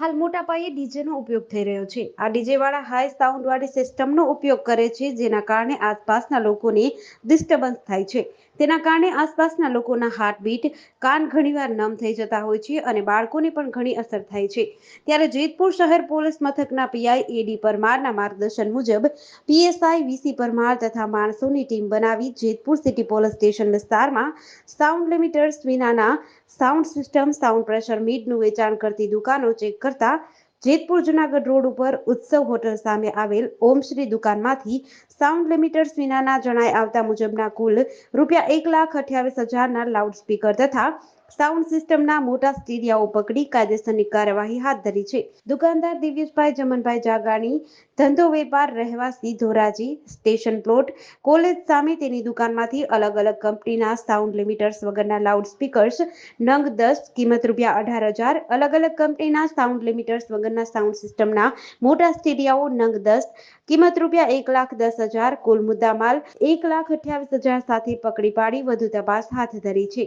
હાલ મોટા પાયે ડીજેનો ઉપયોગ થઈ રહ્યો છે. આ ડીજેવાળા હાઈ સાઉન્ડવાળી સિસ્ટમનો ઉપયોગ કરે છે, જેના કારણે આસપાસના લોકોને ડિસ્ટર્બન્સ થાય છે. તેના કારણે આસપાસના લોકોના હાર્ટબીટ, કાન ઘણીવાર નમ થઈ જતા હોય છે અને બાળકોને પણ ઘણી અસર થાય છે. ત્યારે જેતપુર શહેર પોલીસ મથકના પીઆઈ એડી પરમારના માર્ગદર્શન મુજબ પીએસઆઈ વીસી પરમાર તથા માણસોની ટીમ બનાવી જેતપુર સિટી પોલીસ સ્ટેશન વિસ્તારમાં સાઉન્ડ લિમિટર્સ વિનાના સાઉન્ડ સિસ્ટમ, સાઉન્ડ પ્રેશર મીડનું વેચાણ કરતી દુકાનો ચેક કરતા જેતપુર જુનાગઢ રોડ ઉપર ઉત્સવ હોટલ સામે આવેલ ઓમશ્રી દુકાનમાંથી સાઉન્ડ લિમિટર્સ વિનાના જણાય આવતા મુજબના કુલ રૂપિયા એક લાખ અઠ્યાવીસ હજારના લાઉડસ્પીકર તથા સાઉન્ડ સિસ્ટમના મોટા સ્ટીરિયાઓ પકડી કાયદેસરની કાર્યવાહી હાથ ધરી છે. દુકાનદાર દિવ્યેશભાઈ જમનભાઈ જાગાણી, ધંધો વેપાર, રહેવાસી ધોરાજી, સ્ટેશન પ્લોટ, કોલેજ સામે તેની દુકાનમાંથી અલગ અલગ કંપનીના સાઉન્ડ લિમિટર્સ વગરના લાઉડ સ્પીકર્સ નંગ દસ, કિંમત રૂપિયા અઢાર હજાર, અલગ અલગ કંપનીના સાઉન્ડ લિમિટર્સ વગરના સાઉન્ડ સિસ્ટમના મોટા સ્ટીરિયાઓ નંગ દસ, કિંમત રૂપિયા એક લાખ દસ હજાર, કુલ મુદ્દામાલ એક લાખ અઠ્યાવીસ હજાર સાથે પકડી પાડી વધુ તપાસ હાથ ધરી છે.